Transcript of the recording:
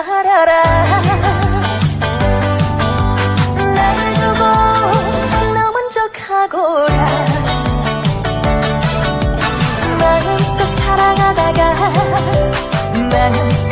알아라. 나를 두고 너 먼저 가고라. 마음껏 사랑하다가 마음껏